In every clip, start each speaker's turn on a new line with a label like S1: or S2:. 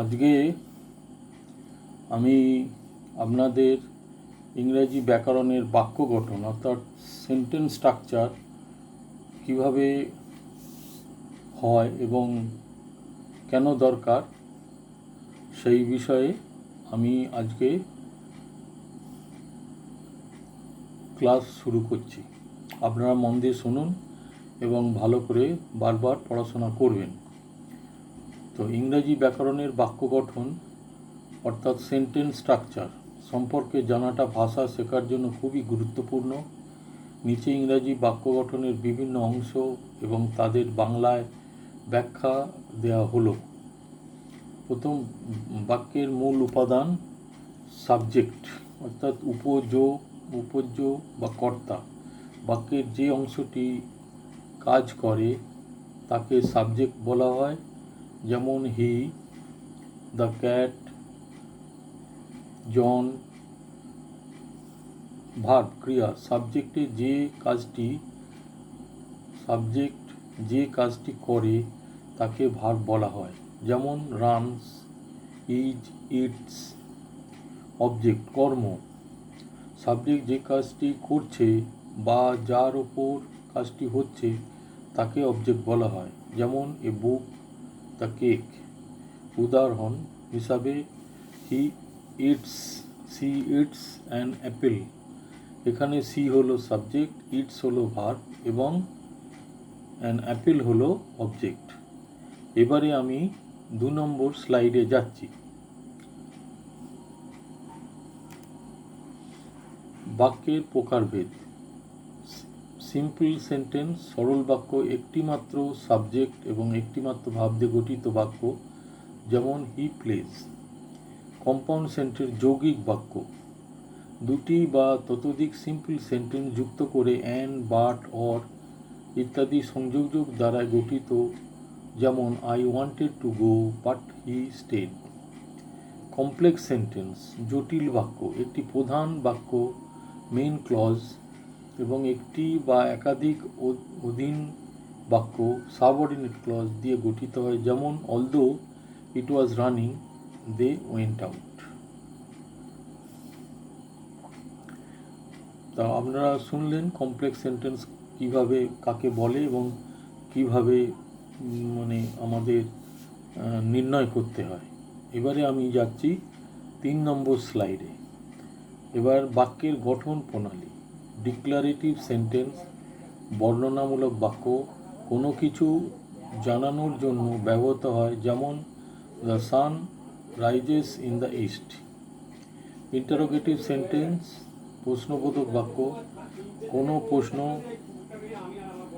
S1: আজকে আমি আপনাদের ইংরেজি ব্যাকরণের বাক্য গঠন, অর্থাৎ সেন্টেন্স স্ট্রাকচার কীভাবে হয় এবং কেন দরকার সেই বিষয়ে আমি আজকে ক্লাস শুরু করছি। আপনারা মন দিয়ে শুনুন এবং ভালো করে বারবার পড়াশোনা করবেন। ইংরেজি ব্যাকরণের বাক্য গঠন, অর্থাৎ সেন্টেন্স স্ট্রাকচার সম্পর্কে জানাটা ভাষা শেখার জন্য খুবই গুরুত্বপূর্ণ। নিচে ইংরাজি বাক্য গঠনের বিভিন্ন অংশ এবং তাদের বাংলায় ব্যাখ্যা দেওয়া হলো। প্রথম বাক্যের মূল উপাদান সাবজেক্ট অর্থাৎ উপযোগ উপযোগ বা কর্তা। বাক্যের যে অংশটি কাজ করে, তাকে সাবজেক্ট বলা হয়। যেমন he, the cat, John, verb, ক্রিয়া। সাবজেক্টে যে কাজটি, সাবজেক্ট যে কাজটি করে, তাকে ভার্ব বলা হয়। যেমন রানস, ইজ, ইটস, অবজেক্ট, কর্ম। সাবজেক্ট যে কাজটি করছে বা যার ওপর কাজটি হচ্ছে, তাকে অবজেক্ট বলা হয়। যেমন এ বুক দ্য কেক উদাহরণ হিসাবে he eats, she eats an apple. এখানে সি হলো সাবজেক্ট, ইটস হলো ভার্ব এবং অ্যান অ্যাপেল হলো অবজেক্ট। এবারে আমি দু নম্বর স্লাইডে যাচ্ছি। বাক্যের প্রকারভেদ। সিম্পল সেন্টেন্স সরল বাক্য, একটিমাত্র সাবজেক্ট এবং একটিমাত্র ভাব দিয়ে গঠিত বাক্য, যেমন হি প্লেস কম্পাউন্ড সেন্টেন্স যৌগিক বাক্য। দুটি বা ততোধিক সিম্পল সেন্টেন্স যুক্ত করে অ্যান বাট অর ইত্যাদি সংযোগ দ্বারা গঠিত, যেমন I wanted to go but he stayed complex sentence জটিল বাক্য, একটি প্রধান বাক্য মেইন ক্লজ এবং একটি বা একাধিক অধীন বাক্য সাবঅর্ডিনেট ক্লজ দিয়ে গঠিত হয়। যেমন although it was raining they went out তা আপনারা শুনলেন কমপ্লেক্স সেন্টেন্স কীভাবে কাকে বলে এবং কীভাবে মানে আমাদের নির্ণয় করতে হয়। এবারে আমি যাচ্ছি তিন নম্বর স্লাইডে। এবার বাক্যের গঠন প্রণালী। ডিক্লারেটিভ সেন্টেন্স বর্ণনামূলক বাক্য, কোনো কিছু জানানোর জন্য ব্যবহৃত হয়, যেমন the sun rises in the east interrogative sentence প্রশ্নবোধক বাক্য, কোনো প্রশ্ন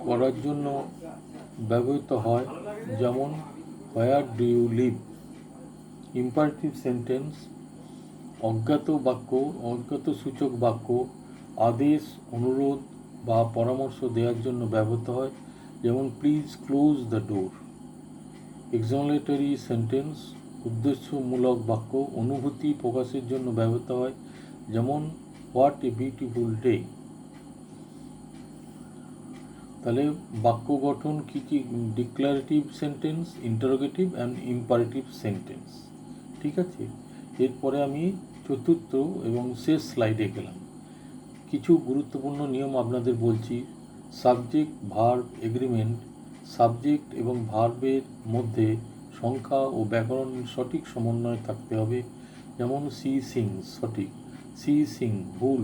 S1: করার জন্য ব্যবহৃত হয়, যেমন where do you live imperative sentence অজ্ঞাত বাক্য, অজ্ঞাত সূচক বাক্য আদেশ, অনুরোধ বা পরামর্শ দেওয়ার জন্য ব্যবহৃত হয়, যেমন please close the door exclamatory sentence উদ্দেশ্যমূলক বাক্য, অনুভূতি প্রকাশের জন্য ব্যবহৃত হয়, যেমন হোয়াট এ বিউটিফুল ডে তাহলে বাক্য গঠন কী কী? Declarative sentence interrogative and imperative sentence ঠিক আছে? এরপরে আমি চতুর্থ এবং শেষ স্লাইডে গেলাম। কিছু গুরুত্বপূর্ণ নিয়ম আপনাদের বলছি। সাবজেক্ট ভার্ব এগ্রিমেন্ট সাবজেক্ট এবং ভার্বের মধ্যে সংখ্যা ও ব্যাকরণ সঠিক সমন্বয় থাকতে হবে। যেমন সি সিং সঠিক। সি সিং ভুল।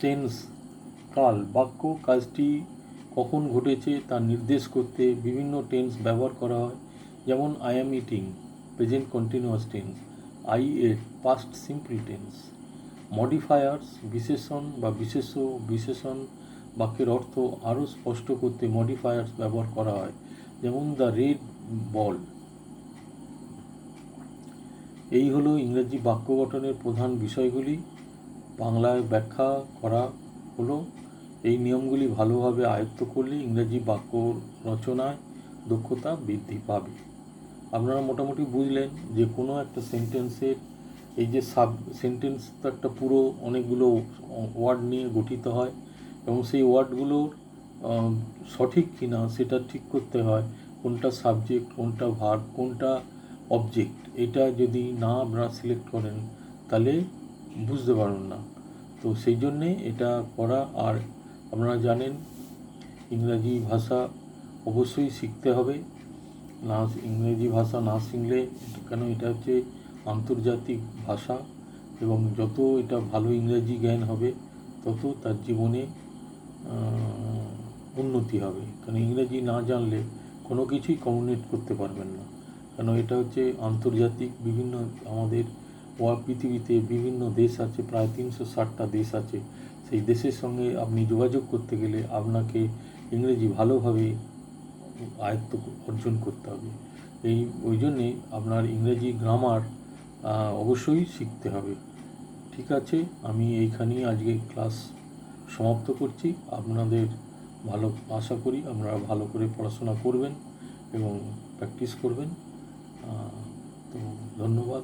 S1: টেন্স কাল, বাক্য, কাজটি কখন ঘটেছে তা নির্দেশ করতে বিভিন্ন টেন্স ব্যবহার করা হয়। যেমন I am eating present continuous tense I ate past simple tense modifiers, বিশেষণ বা বিশেষ বিশেষণ বাক্যের অর্থ আরও স্পষ্ট করতে মডিফায়ার্স ব্যবহার করা হয়, যেমন দ্য রেড বল। এই হলো ইংরেজি বাক্য গঠনের প্রধান বিষয়গুলি। বাংলায় ব্যাখ্যা করা হলো, এই নিয়মগুলি ভালোভাবে আয়ত্ত করলে ইংরেজি বাক্য রচনায় দক্ষতা বৃদ্ধি পাবে। আপনারা মোটামুটি বুঝলেন যে কোনো একটা সেন্টেন্সের এই যে সাব সেন্টেন্স তো একটা পুরো অনেকগুলো ওয়ার্ড নিয়ে গঠিত হয় এবং সেই ওয়ার্ডগুলোর সঠিক কিনা সেটা ঠিক করতে হয়, কোনটা সাবজেক্ট, কোনটা ভার্ব, কোনটা অবজেক্ট, এটা যদি না আপনারা সিলেক্ট করেন তাহলে বুঝতে পারবেন না। তো সেই জন্যে এটা করা, আর আপনারা জানেন ইংরাজি ভাষা অবশ্যই শিখতে হবে। না, ইংরেজি ভাষা না শিখলে কেন এটা হচ্ছে আন্তর্জাতিক ভাষা এবং যত এটা ভালো ইংরেজি জ্ঞান হবে, তত তার জীবনে উন্নতি হবে। কারণ ইংরেজি না জানলে কোনো কিছুই কমিউনিকেট করতে পারবেন না। কেন এটা হচ্ছে আন্তর্জাতিক বিভিন্ন আমাদের পৃথিবীতে বিভিন্ন দেশ আছে, প্রায় তিনশো ষাটটা দেশ আছে। সেই দেশের সঙ্গে আপনি যোগাযোগ করতে গেলে আপনাকে ইংরেজি ভালোভাবে আয়ত্ত অর্জন করতে হবে। এই, ওই জন্যে আপনার ইংরেজি গ্রামার অবশ্যই শিখতে হবে। ঠিক আছে? আমি এইখানেই আজকে ক্লাস সমাপ্ত করছি। আপনাদের ভালো, আশা করি আপনারা ভালো করে পড়াশোনা করবেন এবং প্র্যাকটিস করবেন। তো ধন্যবাদ।